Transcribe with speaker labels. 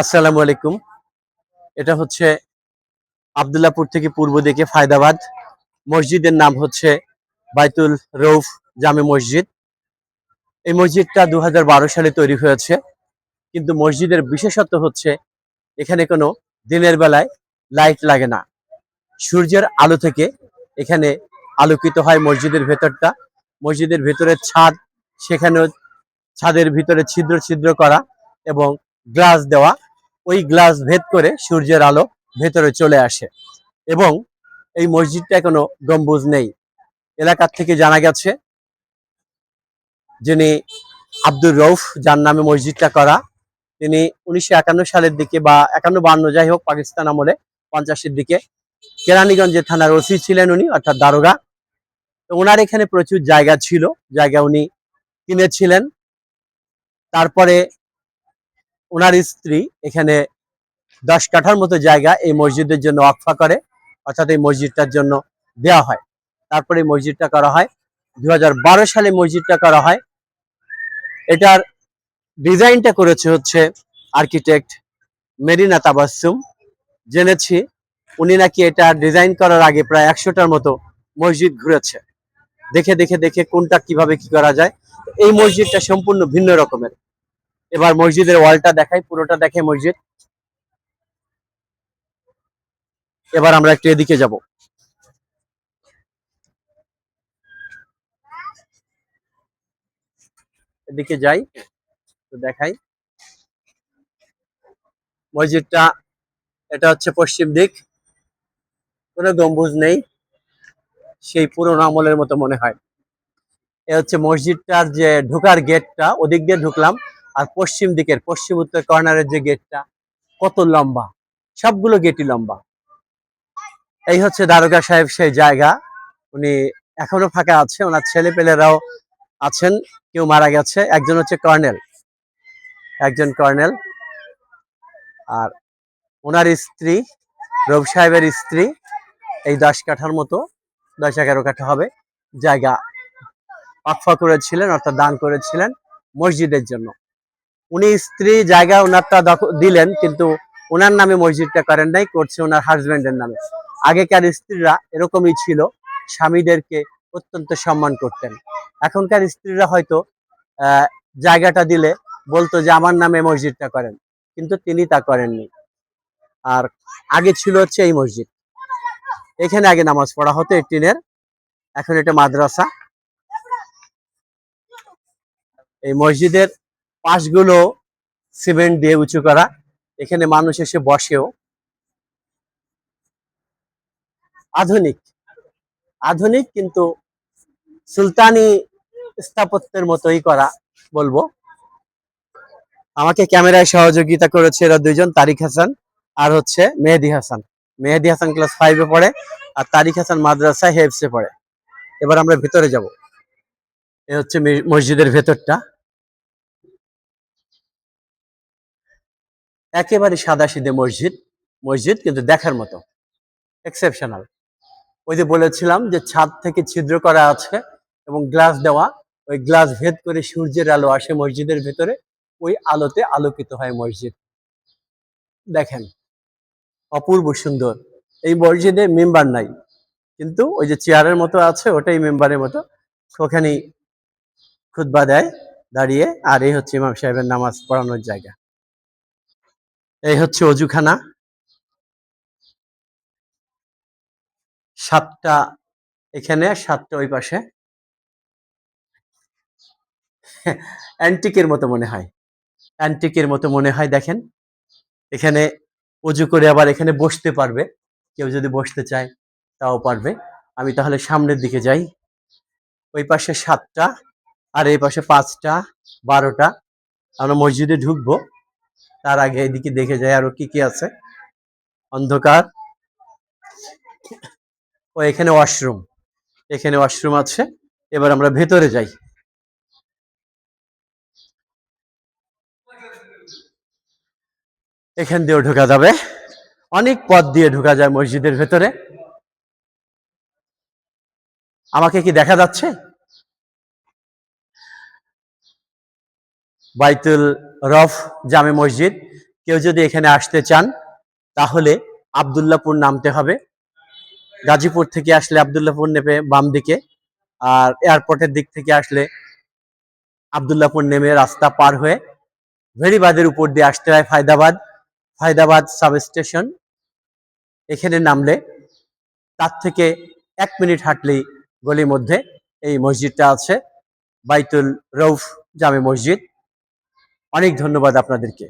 Speaker 1: আসসালামু আলাইকুম। এটা হচ্ছে আবদুল্লাপুর থেকে পূর্ব দিকে ফায়দাবাদ। মসজিদের নাম হচ্ছে বাইতুল রৌফ জামে মসজিদ। এই মসজিদটা দু হাজার বারো সালে তৈরি হয়েছে, কিন্তু মসজিদের বিশেষত্ব হচ্ছে এখানে কোনো দিনের বেলায় লাইট লাগে না। সূর্যের আলো থেকে এখানে আলোকিত হয় মসজিদের ভেতরটা। মসজিদের ভেতরের ছাদ, সেখানেও ছাদের ভিতরে ছিদ্র ছিদ্র করা এবং গ্লাস দেওয়া ওই গ্লাস ভেদ করে সূর্যের আলো ভেতরে চলে আসে এবং এই মসজিদটা কোনো গম্বুজ নেই। এলাকার থেকে জানা গেছে যিনি আব্দুর রৌফ যার নামে মসজিদটা করা, তিনি উনিশশো একান্ন সালের দিকে বা একান্ন বান্ন যাই হোক পাকিস্তান আমলে পঞ্চাশের দিকে কেরানীগঞ্জের থানার ওসি ছিলেন উনি, অর্থাৎ দারোগা। তো ওনার এখানে প্রচুর জায়গা ছিল, জায়গা উনি কিনেছিলেন। তারপরে ওনার স্ত্রী এখানে দশ কাঠার মতো জায়গা এই মসজিদের জন্য অক্ফা করে, অর্থাৎ এই মসজিদটার জন্য দেওয়া হয়। তারপরে মসজিদটা করা হয় দু হাজার বারো সালে মসজিদটা করা হয়। এটার ডিজাইনটা করেছে হচ্ছে আর্কিটেক্ট মেরিনা তাবাসুম জেনেছি, উনি নাকি এটা ডিজাইন করার আগে প্রায় একশোটার মতো মসজিদ ঘুরেছে। দেখে দেখে দেখে কোনটা কীভাবে কি করা যায়। এই মসজিদটা সম্পূর্ণ ভিন্ন রকমের। এবার মসজিদের ওয়ালটা দেখাই, পুরোটা দেখে মসজিদ। এবার আমরা একটু এদিকে যাব। এদিকে যাই তো দেখাই। মসজিদটা, এটা হচ্ছে পশ্চিম দিক। কোনো গম্বুজ নেই। সেই পুরোনো আমলের মতো মনে হয়। এ হচ্ছে মসজিদটার যে ঢোকার গেটটা ওদিক দিয়ে ঢুকলাম। আর পশ্চিম দিকের, পশ্চিম উত্তর কর্নারের যে গেটটা, কত লম্বা? সবগুলো গেটই লম্বা। এই হচ্ছে দারোগা সাহেব সেই জায়গা। উনি এখনও ফাঁকা আছে, ওনার ছেলে পেলেরাও আছেন, কেউ মারা গেছে। একজন হচ্ছে কর্নেল। একজন কর্নেল। আর ওনার স্ত্রী, রব সাহেবের স্ত্রী, এই দশ কাঠার মতো, দশ এগারো কাঠা হবে, জায়গা পাকফা করেছিলেন, অর্থাৎ দান করেছিলেন মসজিদের জন্য। উনি স্ত্রী জায়গা ওনারটা দিলেন, কিন্তু ওনার নামে মসজিদটা করেন নাই, করছে ওনার হাজবেন্ডের নামে। আগেকার স্ত্রীরা এরকমই ছিল, স্বামীদেরকে অত্যন্ত সম্মান করতেন। এখনকার স্ত্রীরা হয়তো জায়গাটা দিলে বলতো যে আমার নামে মসজিদটা করেন, কিন্তু তিনি তা করেননি। আর আগে ছিল হচ্ছে এই মসজিদ। এখানে আগে নামাজ পড়া হতো টিনের। এখন এটা মাদ্রাসা। এই মসজিদের পাশগুলো সিমেন্ট দিয়ে উঁচু করা। এখানে মানুষ এসে বসেও। আধুনিক। আধুনিক কিন্তু সুলতানি স্থাপত্যের মতোই করা, বলব। আমাকে ক্যামেরায় সহযোগিতা করেছে এরা দুইজন, তারিক হাসান আর হচ্ছে মেহেদি হাসান। মেহেদি হাসান ক্লাস ফাইভে পড়ে আর তারিক হাসান মাদ্রাসায় হেফসে পড়ে। এবার আমরা ভেতরে যাব। এ হচ্ছে মসজিদের ভেতরটা। একেবারে সাদা সিধে মসজিদ মসজিদ কিন্তু দেখার মতো এক্সেপশনাল ওই যে বলেছিলাম যে ছাদ থেকে ছিদ্র করা আছে এবং গ্লাস দেওয়া, ওই গ্লাস ভেদ করে সূর্যের আলো আসে মসজিদের ভেতরে, ওই আলোতে আলোকিত হয় মসজিদ। দেখেন, অপূর্ব সুন্দর। এই মসজিদে মেম্বার নাই, কিন্তু ওই যে চেয়ারের মতো আছে, ওটাই মেম্বারের মতো, ওখানেই খুতবা দেয়, দাঁড়িয়ে, আর এই হচ্ছে ইমাম সাহেবের নামাজ পড়ানোর জায়গা। এই হচ্ছে অজুখানা। সাতটা এখানে, সাতটা ওই পাশে। অ্যান্টিকের মতো মনে হয়। অ্যান্টিকের মতো মনে হয়, দেখেন। এখানে অজু করে আবার এখানে বসতে পারবে। কেউ যদি বসতে চায়, তাও পারবে। আমি তাহলে সামনের দিকে যাই। ওই পাশে সাতটা, আর এই পাশে পাঁচটা, বারোটা। আমরা মসজিদে ঢুকবো। তার আগে এদিকে দেখে যাই আরও কি কি আছে। অন্ধকার। ও, এখানে ওয়াশরুম এখানে ওয়াশরুম আছে। এবার আমরা ভেতরে যাই। এখান দিয়েও ঢোকা যাবে। অনেক পথ দিয়ে ঢোকা যায় মসজিদের ভেতরে। আমাকে কি দেখা যাচ্ছে? বাইতুল রফ জামে মসজিদ। কেউ যদি এখানে আসতে চান, তাহলে আবদুল্লাপুর নামতে হবে। গাজীপুর থেকে আসলে আবদুল্লাপুর নেমে বাম দিকে, আর এয়ারপোর্টের দিক থেকে আসলে আবদুল্লাপুর নেমে রাস্তা পার হয়ে ভেরিবাদের উপর দিয়ে আসতে হয় ফায়দাবাদ। ফায়দাবাদ সাব স্টেশন এখানে নামলে তার থেকে এক মিনিট হাঁটলেই গলির মধ্যে এই মসজিদটা আছে, বাইতুল রৌফ জামে মসজিদ। অনেক ধন্যবাদ আপনাদেরকে।